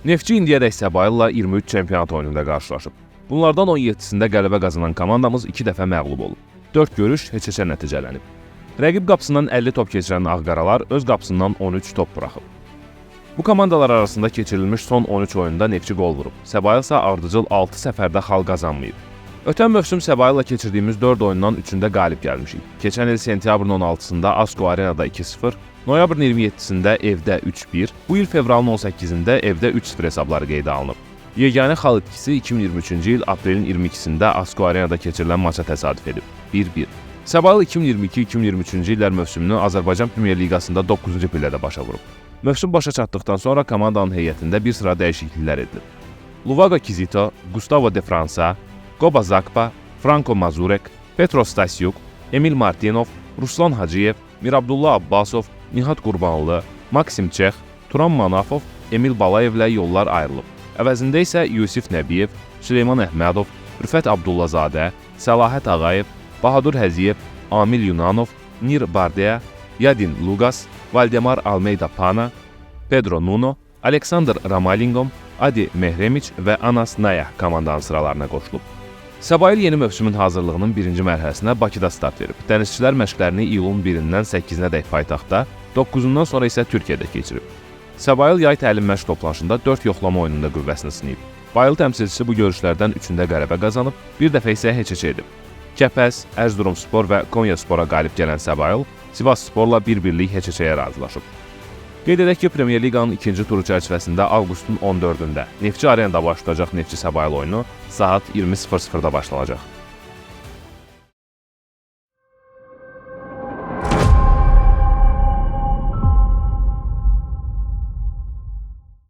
Neftçi indiyədək Səbaillə 23 çempionat oyununda qarşılaşıb. Bunlardan 17-sində qələbə qazanan komandamız 2 dəfə məğlub olub. 4 görüş heç-heçə nəticələnib. Rəqib qapısından 50 top keçirən Ağqaralar öz qapısından 13 top buraxıb. Bu komandalar arasında keçirilmiş son 13 oyunda Neftçi qol vurub. Səbail isə ardıcıl 6 səfərdə xal qazanmayıb. Ötən mövsüm Səbaillə keçirdiyimiz 4 oyundan 3-ündə qalib gəlmişik. Keçən il sentyabrın 16-sında Asko Arenada 2-0, noyabrın 27-sində evdə 3-1, bu il fevralın 18-də evdə 3-0 hesabları qeydə alınıb. Yeganə xal itkisi 2023-cü il aprelin 22-sində Asko Arenada keçirilən maça təsadüf edib. 1-1. Səbail 2022-2023-cü illər mövsümünü Azərbaycan Premyer Liqasında 9-cu pillədə başa vurub. Mövsüm başa çatdıqdan sonra komandanın heyətində bir sıra dəyişikliklər edilib. Luvago Kizito, Gustavo De Fransa, Goba Zakpa, Franco Mazurek, Petro Stasyuk, Emil Martinov, Ruslan Hacıyev, Mirabdullah Abbasov, Nihat Qurbanlı, Maksim Çex, Turan Manafov, Emil Balayevlə yollar ayrılıb. Əvəzində isə Yusif Nəbiyev, Süleyman Əhmədov, Rüfət Abdullazadə, Səlahət Ağayev, Bahadur Həziyev, Amil Yunanov, Nir Bardeya, Yadin Lugas, Valdemar Almeida Pana, Pedro Nuno, Aleksandr Ramalingom, Adi Mehremiç və Anas Nayah komandanın sıralarına qoşulub. Səbail yeni mövsümün hazırlığının birinci mərhələsinə Bakıda start verib. Dənizçilər məşqlərini iyulun 1-dən 8-nə dək paytaxtda, 9-undan sonra isə Türkiyədə keçirib. Səbail yay təlim məşq toplanışında 4 yoxlama oyununda qüvvəsini sınayıb. Bayıl təmsilçisi bu görüşlərdən 3-ündə qələbə qazanıb, bir dəfə isə heç-heç edib. Kəpəz, Ərzurum Spor və Konya Spora qalib gələn Səbail Sivas Sporla bir-birlik heç-heçəyə razılaşıb. Qeyd edək ki, Premyer Liqanın ikinci turu çərçivəsində avqustun 14-də Neftçi Arenada başlayacaq Neftçi Səbail oyunu saat 20:00-da başlanacaq.